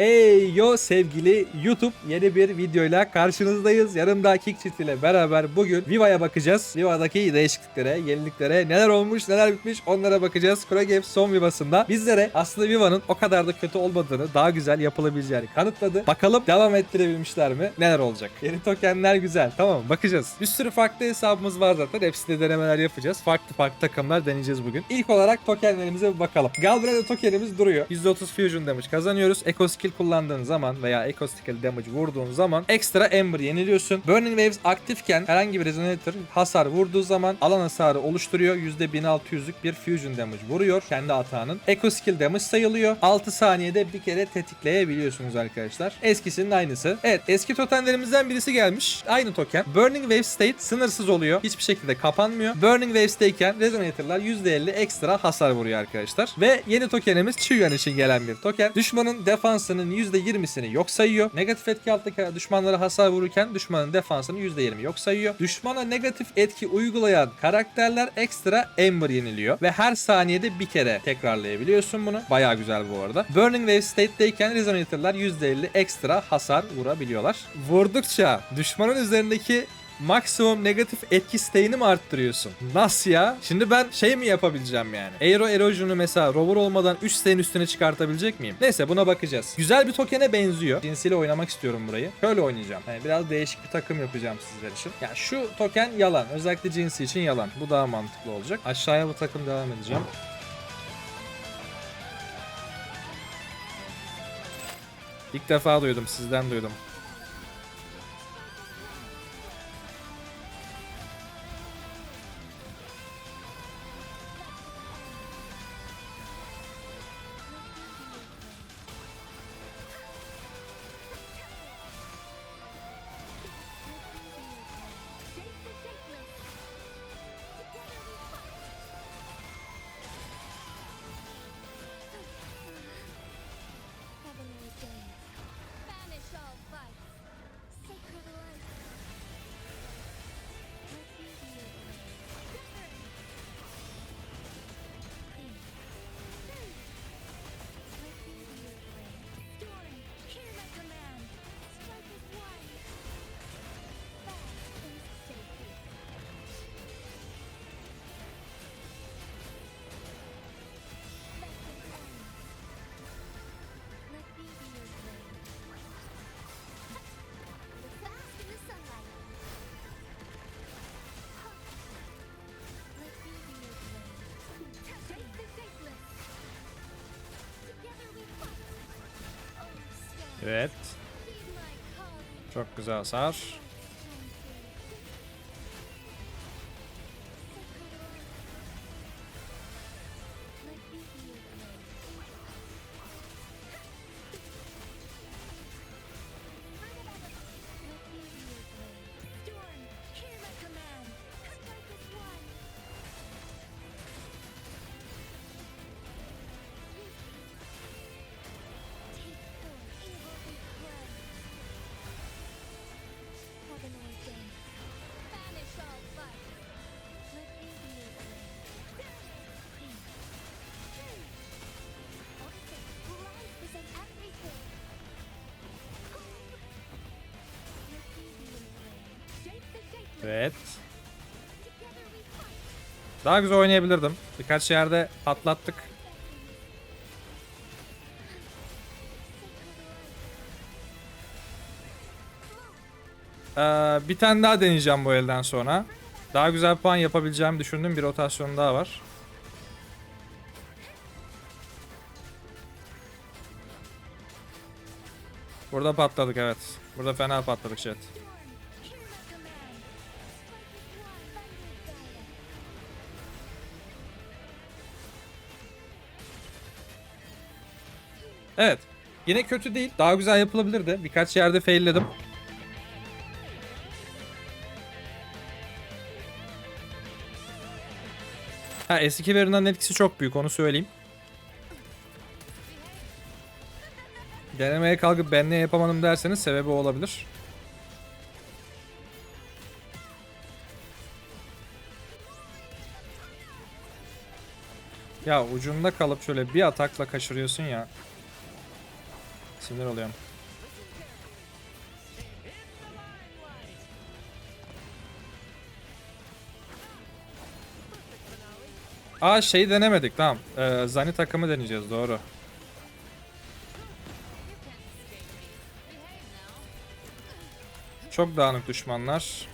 Ey yo sevgili YouTube yeni bir videoyla karşınızdayız. Yanımda Kickchit ile beraber bugün Viva'ya bakacağız. Viva'daki değişikliklere, yeniliklere, neler olmuş, neler bitmiş onlara bakacağız. Kura Games son Viva'sında bizlere aslında Viva'nın o kadar da kötü olmadığını, daha güzel yapılabileceğini kanıtladı. Bakalım devam ettirebilmişler mi? Neler olacak? Yeni tokenler güzel. Tamam bakacağız. Bir sürü farklı hesabımız var zaten. Hepsinde denemeler yapacağız. Farklı farklı takımlar deneyeceğiz bugün. İlk olarak tokenlerimize bir bakalım. Galbraith tokenimiz duruyor. %30 fusion damage kazanıyoruz. Eco kullandığın zaman veya eco skill damage vurduğun zaman ekstra ember yeniliyorsun. Burning Waves aktifken herhangi bir resonator hasar vurduğu zaman alan hasarı oluşturuyor. %1600'lük bir fusion damage vuruyor kendi atağının. Eco skill damage sayılıyor. 6 saniyede bir kere tetikleyebiliyorsunuz arkadaşlar. Eskisinin aynısı. Evet eski totemlerimizden birisi gelmiş. Aynı token. Burning Wave State sınırsız oluyor. Hiçbir şekilde kapanmıyor. Burning Waves'teyken resonatorlar %50 ekstra hasar vuruyor arkadaşlar. Ve yeni tokenimiz Chiyuan için gelen bir token. Düşmanın defansının %20'sini yok sayıyor. Negatif etki alttaki düşmanlara hasar vururken düşmanın defansını %20 yok sayıyor. Düşmana negatif etki uygulayan karakterler ekstra Ember yeniliyor. Ve her saniyede bir kere tekrarlayabiliyorsun bunu. Baya güzel bu arada. Burning Wave State'deyken Resonator'lar %50 ekstra hasar vurabiliyorlar. Vurdukça düşmanın üzerindeki maksimum negatif etki stay'ini mi arttırıyorsun? Nasıl ya? Şimdi ben şey mi yapabileceğim yani? Aero Erosion'u mesela rover olmadan 3 stay'in üstüne çıkartabilecek miyim? Neyse buna bakacağız. Güzel bir tokene benziyor. Cinsiyle oynamak istiyorum burayı. Şöyle oynayacağım. Yani biraz değişik bir takım yapacağım sizler için. Yani şu token yalan. Özellikle cinsi için yalan. Bu daha mantıklı olacak. Aşağıya bu takım devam edeceğim. İlk defa duydum. Sizden duydum. Evet. Çok güzel hasar. Evet. Daha güzel oynayabilirdim. Birkaç yerde patlattık. Ee, bir tane daha deneyeceğim bu elden sonra. Daha güzel puan yapabileceğimi düşündüğüm bir rotasyon daha var. Burada patladık evet. Burada fena patladık chat. Evet. Yine kötü değil. Daha güzel yapılabilirdi. Birkaç yerde failledim. Ha S2 verinden etkisi çok büyük onu söyleyeyim. Denemeye kalkıp ben ne yapamadım derseniz sebebi olabilir. Ya ucunda kalıp şöyle bir atakla kaçırıyorsun ya. Sinir oluyorum. Aa şeyi denemedik tamam. Ee, Zani takımı deneyeceğiz doğru. Çok dağınık düşmanlar.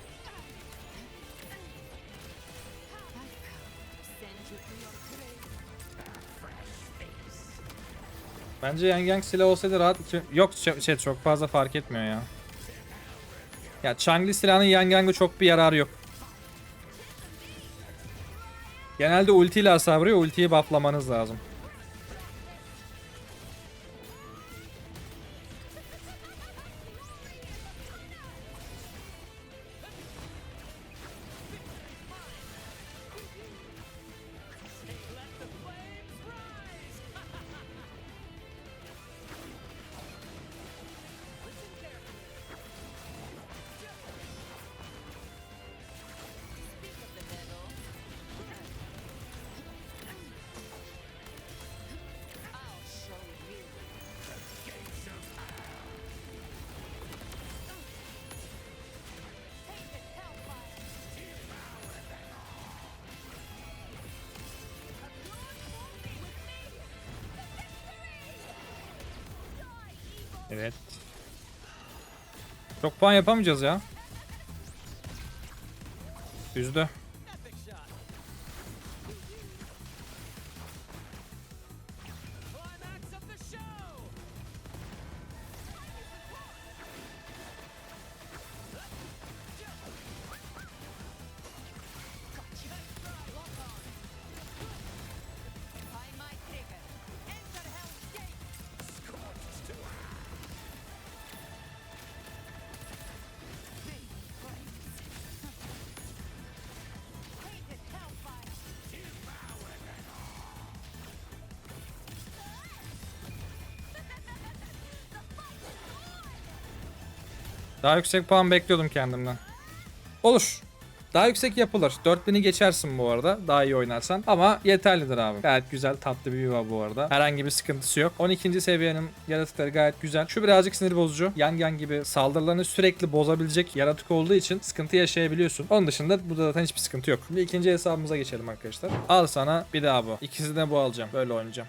Bence Yang Yang silah olsaydı rahat. Yok şey, şey, çok fazla fark etmiyor ya. Ya Changli silahının Yang Yang'ı çok bir yararı yok. Genelde ultiyle hasar vuruyor. Ultiyi bufflamanız lazım. Evet. Çok puan yapamayacağız ya. Üzdü. Daha yüksek puan bekliyordum kendimden. Olur. Daha yüksek yapılır. 4000'i geçersin bu arada. Daha iyi oynarsan. Ama yeterlidir abi. Gayet güzel tatlı bir yuva bu arada. Herhangi bir sıkıntısı yok. 12. seviyenin yaratıkları gayet güzel. Şu birazcık sinir bozucu. Yan yan gibi saldırılarını sürekli bozabilecek yaratık olduğu için sıkıntı yaşayabiliyorsun. Onun dışında burada zaten hiçbir sıkıntı yok. Şimdi ikinci hesabımıza geçelim arkadaşlar. Al sana bir daha bu. İkisini de bu alacağım. Böyle oynayacağım.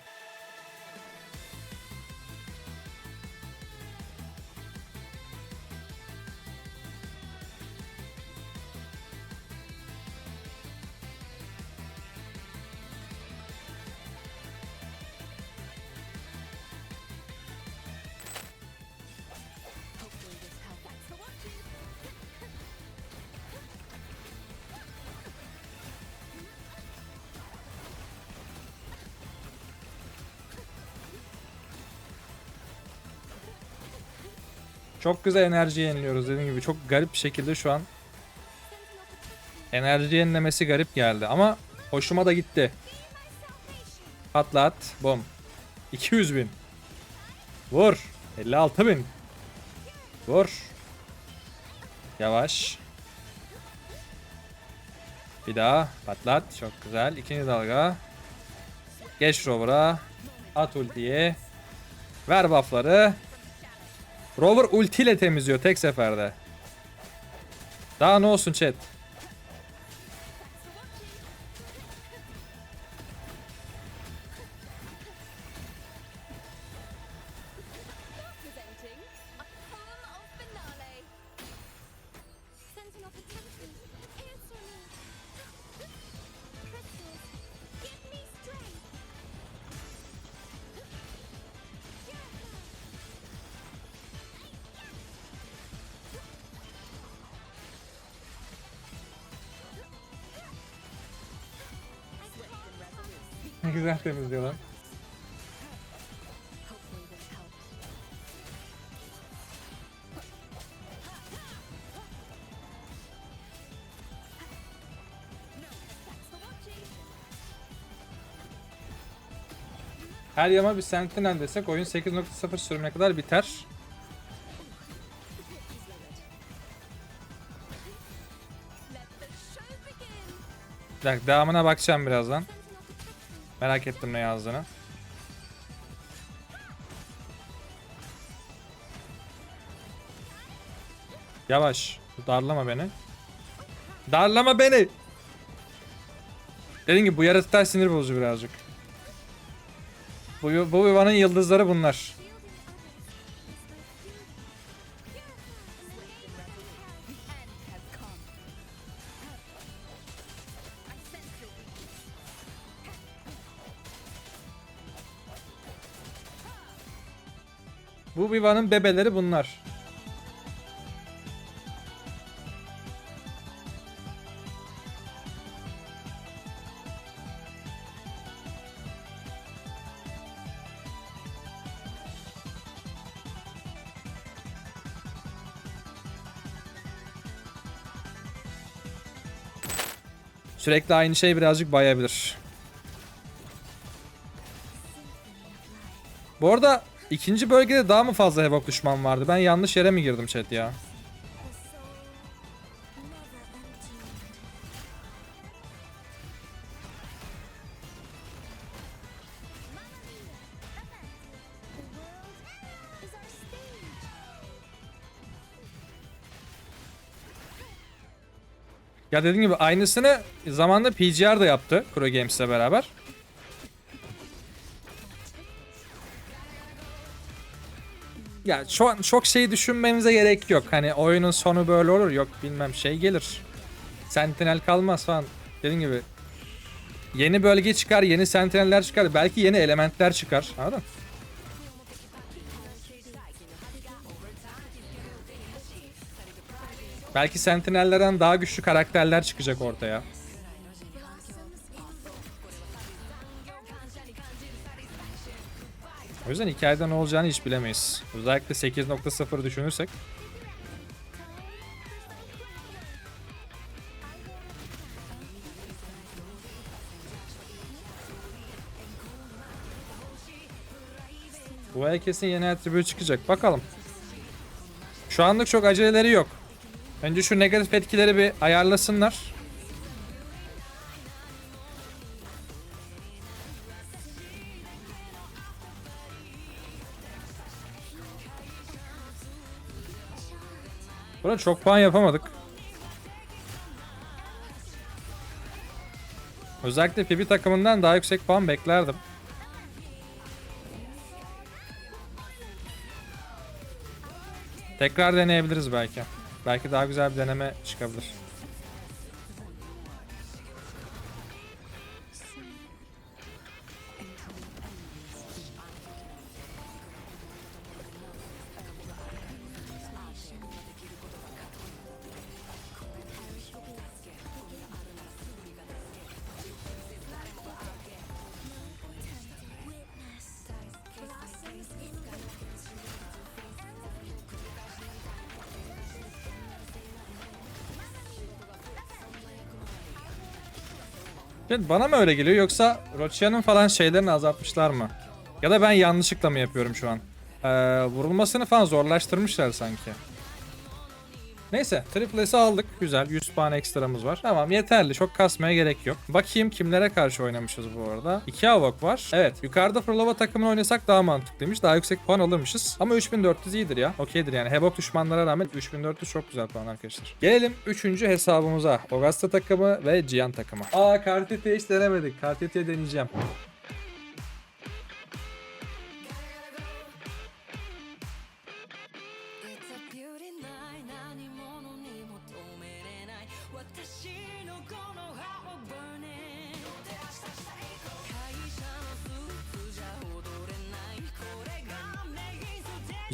Çok güzel enerji yeniliyoruz dediğim gibi. Çok garip bir şekilde şu an enerji yenilemesi garip geldi ama hoşuma da gitti. Patlat. Bom. 200 bin. Vur. 56 bin. Vur. Yavaş. Bir daha. Patlat. Çok güzel. İkinci dalga. Geç rover'a. At ultiyi. Ver buff'ları. Rover ultiyle temizliyor tek seferde. Daha ne olsun chat? Ne güzel temizliyor lan. Her yama bir sentinel desek oyun 8.0 sürümüne kadar biter. Bir dakika devamına bakacağım birazdan. Merak ettim ne yazdığını. Yavaş. Darlama beni. Darlama beni. Dediğim gibi bu yaratıklar sinir bozucu birazcık. Bu, bu yuvanın yıldızları bunlar. Bu yuvanın bebeleri bunlar. Sürekli aynı şey birazcık bayabilir. Bu arada ikinci bölgede daha mı fazla Hevok düşman vardı? Ben yanlış yere mi girdim chat ya? Ya dediğim gibi aynısını zamanda PGR da yaptı Pro Games'le beraber. Ya an çok şey düşünmemize gerek yok. Hani oyunun sonu böyle olur yok bilmem şey gelir. Sentinel kalmaz falan. Dediğim gibi yeni bölge çıkar, yeni sentineller çıkar, belki yeni elementler çıkar. Anladın? Belki sentinellerden daha güçlü karakterler çıkacak ortaya. O yüzden hikayede ne olacağını hiç bilemeyiz. Özellikle 8.0 düşünürsek. Bu ay kesin yeni attribute çıkacak. Bakalım. Şu anlık çok aceleleri yok. Önce şu negatif etkileri bir ayarlasınlar. Burada çok puan yapamadık. Özellikle Phoebe takımından daha yüksek puan beklerdim. Tekrar deneyebiliriz belki. Belki daha güzel bir deneme çıkabilir. Yani bana mı öyle geliyor yoksa Rochia'nın falan şeylerini azaltmışlar mı? Ya da ben yanlışlıkla mı yapıyorum şu an? Ee, vurulmasını falan zorlaştırmışlar sanki. Neyse triple S'i aldık. Güzel 100 puan ekstramız var. Tamam yeterli çok kasmaya gerek yok. Bakayım kimlere karşı oynamışız bu arada. 2 avok var. Evet yukarıda Fırlava takımını oynasak daha mantıklıymış. Daha yüksek puan alırmışız. Ama 3400 iyidir ya. Okeydir yani. Hebok düşmanlara rağmen 3400 çok güzel puan arkadaşlar. Gelelim 3. hesabımıza. Ogasta takımı ve Gian takımı. Aa Kartit'i hiç denemedik. Kartit'i deneyeceğim.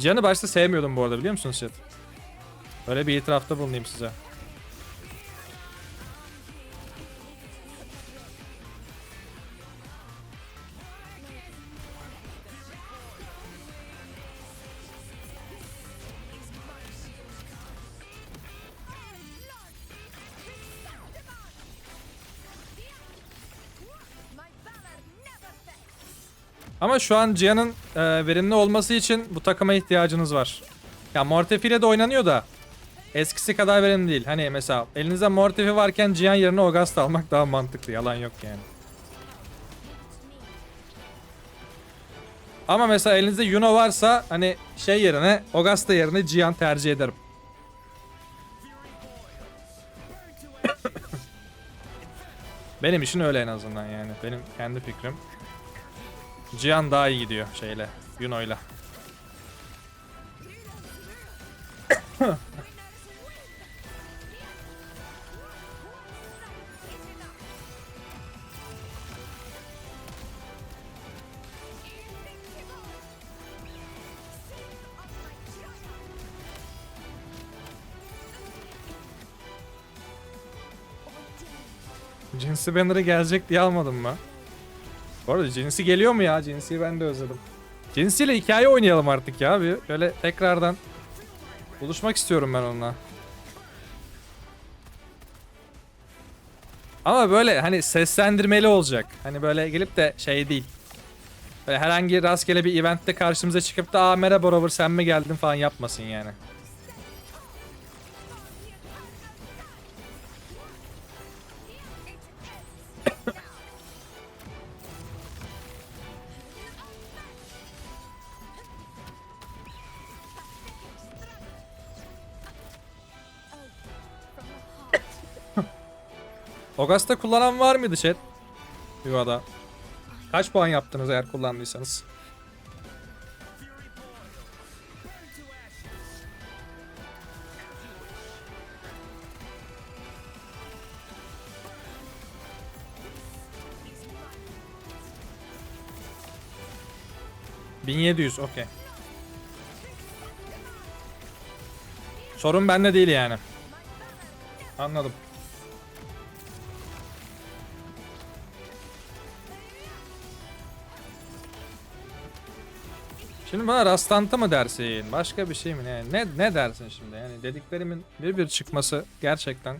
Cihan'ı başta sevmiyordum bu arada biliyor musunuz chat? Öyle bir itirafta bulunayım size. Ama şu an Cihan'ın e, verimli olması için bu takıma ihtiyacınız var. Ya Mortefi de oynanıyor da eskisi kadar verimli değil. Hani mesela elinizde Mortefi varken Cihan yerine Ogast almak daha mantıklı. Yalan yok yani. Ama mesela elinizde Yuno varsa hani şey yerine Ogasta yerine Cihan tercih ederim. Benim için öyle en azından yani. Benim kendi fikrim. Cihan daha iyi gidiyor şeyle. Yuno'yla. Cinsi Banner'ı gelecek diye almadım mı? Bu arada Cinsi geliyor mu ya? Cinsi'yi ben de özledim. Cinsi ile hikaye oynayalım artık ya. Bir böyle tekrardan buluşmak istiyorum ben onunla. Ama böyle hani seslendirmeli olacak. Hani böyle gelip de şey değil. Böyle herhangi rastgele bir eventte karşımıza çıkıp da aa merhaba Rover sen mi geldin falan yapmasın yani. Ogasta kullanan var mıydı chat? Yuvada. Kaç puan yaptınız eğer kullandıysanız? ...1700 okey. Sorun bende değil yani. Anladım. Şimdi bana rastlantı mı dersin? Başka bir şey mi? Ne, ne, ne dersin şimdi? Yani dediklerimin bir bir çıkması gerçekten.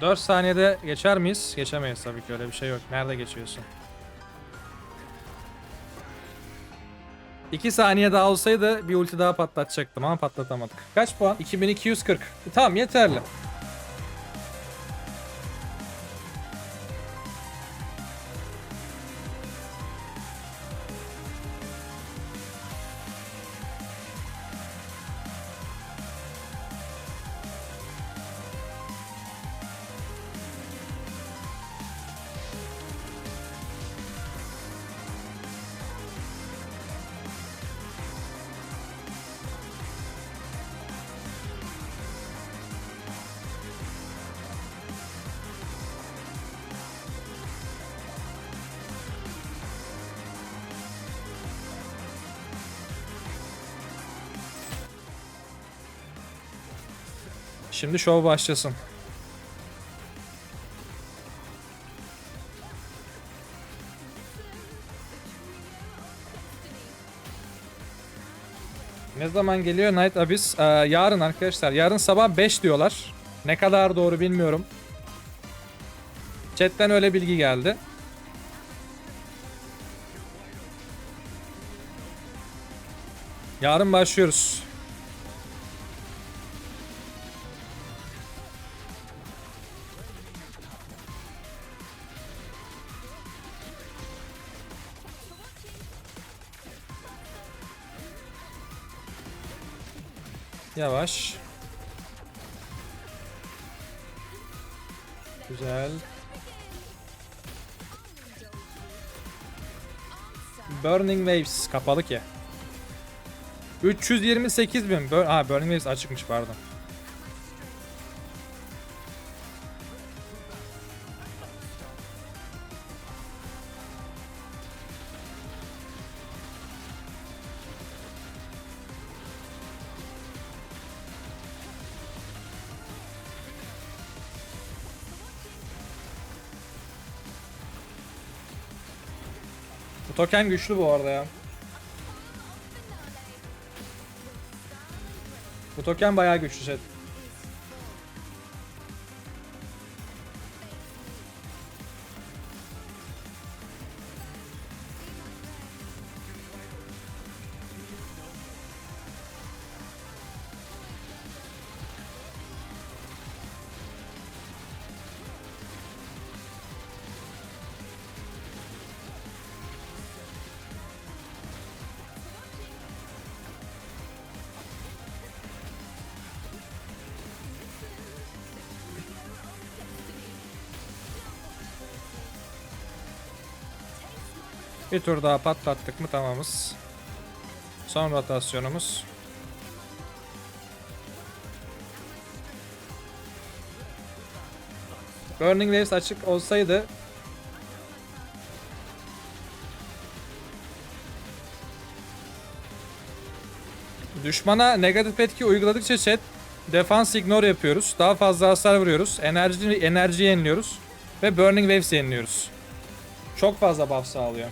4 saniyede geçer miyiz? Geçemeyiz tabii ki öyle bir şey yok. Nerede geçiyorsun? 2 saniye daha olsaydı bir ulti daha patlatacaktım ama patlatamadık. Kaç puan? 2240. E, tamam yeterli. Şimdi şov başlasın. Ne zaman geliyor Night Abyss? Ee, yarın arkadaşlar. Yarın sabah 5 diyorlar. Ne kadar doğru bilmiyorum. Chat'ten öyle bilgi geldi. Yarın başlıyoruz. Yavaş. Güzel. Burning Waves kapalı ki. 328 bin. Bur ha Burning Waves açıkmış pardon. Bu token güçlü bu arada ya. Bu token bayağı güçlü chat. Bir tur daha patlattık mı tamamız. Son rotasyonumuz. Burning Waves açık olsaydı Düşmana negatif etki uyguladıkça chat defans ignore yapıyoruz. Daha fazla hasar vuruyoruz. Enerji enerji yeniliyoruz ve Burning Waves yeniliyoruz. Çok fazla buff sağlıyor.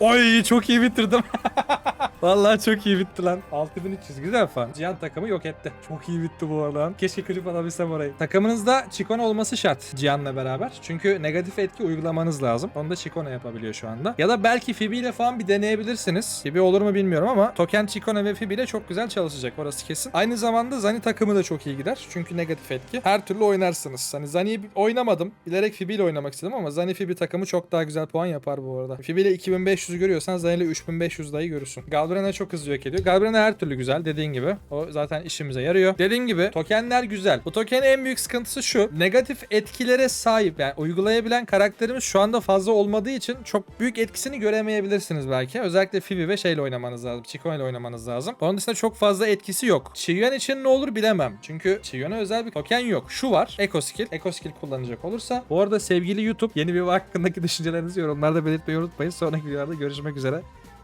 Oy çok iyi bitirdim. Vallahi çok iyi bitti lan. 6300 güzel falan. Cihan takımı yok etti. Çok iyi bitti bu arada. Keşke klip alabilsem orayı. Takımınızda Chikona olması şart Cihan'la beraber. Çünkü negatif etki uygulamanız lazım. Onu da Chikona yapabiliyor şu anda. Ya da belki Phoebe ile falan bir deneyebilirsiniz. Phoebe olur mu bilmiyorum ama Token Chikona ve Phoebe ile çok güzel çalışacak orası kesin. Aynı zamanda Zani takımı da çok iyi gider. Çünkü negatif etki. Her türlü oynarsınız. Hani Zani'yi oynamadım. Bilerek Phoebe ile oynamak istedim ama Zani Phoebe takımı çok daha güzel puan yapar bu arada. Phoebe ile 2500 görüyorsan Zani ile 3500 dahi görürsün. Galbren'e çok hızlı yok ediyor. Galbren'e her türlü güzel dediğin gibi. O zaten işimize yarıyor. Dediğim gibi tokenler güzel. Bu tokenin en büyük sıkıntısı şu. Negatif etkilere sahip yani uygulayabilen karakterimiz şu anda fazla olmadığı için çok büyük etkisini göremeyebilirsiniz belki. Özellikle Phoebe ve şeyle oynamanız lazım. Chico ile oynamanız lazım. Onun dışında çok fazla etkisi yok. Chiyuan için ne olur bilemem. Çünkü Chiyuan'a özel bir token yok. Şu var. Eco Skill. Eco Skill kullanacak olursa. Bu arada sevgili YouTube yeni bir hakkındaki düşüncelerinizi yorumlarda belirtmeyi unutmayın. Sonraki videolarda görüşmek üzere.